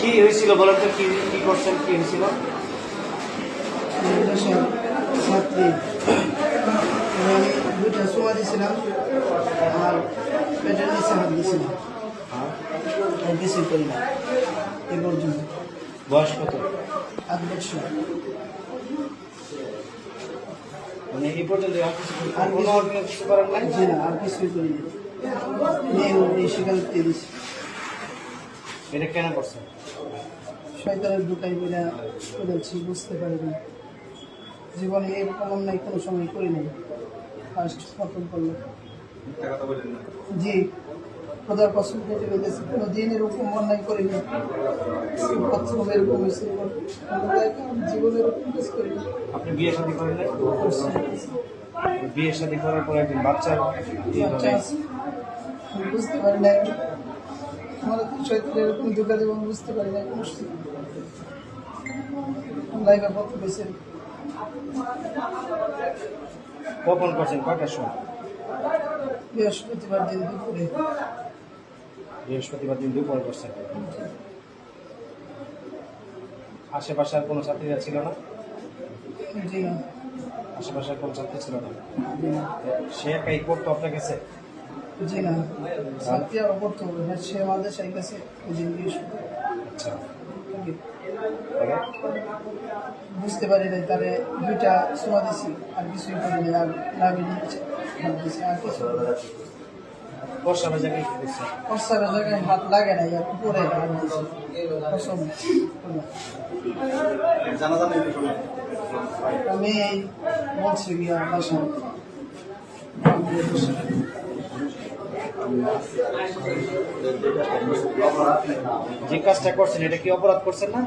কি হয়েছিল বলেন তো কি কি করছেন কি হয়েছিল? দুইটা সোয়া দিয়েছিলাম আর পেটের নিচে হাত দিয়েছিলাম। আর বেশি করি না এ পর্যন্ত বয়স কত? আট বছর। মানে এই পর্যন্ত আর কিছু আর কোনো কিছু- অন্য কিছু করেন নাই? জি না আর কিছুই করি এটা কেন করছেন শয়তানের ঢুকাই বলে করেছি বুঝতে পারি না। জীবনে এরকম অন্যায় কোনো সময় করি নাই। ফার্স্ট প্রথম করল জি। খোদার পছন্দ করে বলেছে কোনো দিন এরকম অন্যায় করিনি। প্রথম এরকম হয়েছে। জীবনে এরকম কিছু করিনি। আপনি বিয়ে শাদী করেন বিয়ে শাদী করার পর বাচ্চা বুঝতে পারি না আমার এরকম দুঃখা জীবন বুঝতে পারি না। লাইফে কত বেশি কখন করছেন? কয়টার সময়? বৃহস্পতিবার দিন দুপুরে। বৃহস্পতিবার দিন দুপুরে করছেন আশেপাশে আর কোনো ছাত্রীরা ছিল না? আশেপাশে কোনো ছাত্রী ছিল না? সে একাই করতো আপনার কাছে? জি না। ছাত্রী আরও হবে। হ্যাঁ সে আমাদের সেই কাছে ওই আচ্ছা। বুঝতে পারি নাই তারে দুইটা সোয়া দিছি আর কিছুই করি নাই আর কিছু জায়গায় হাত লাগে। আমি বলছি গিয়া যে কাজটা করছেন এটা কি অপরাধ করছেন না?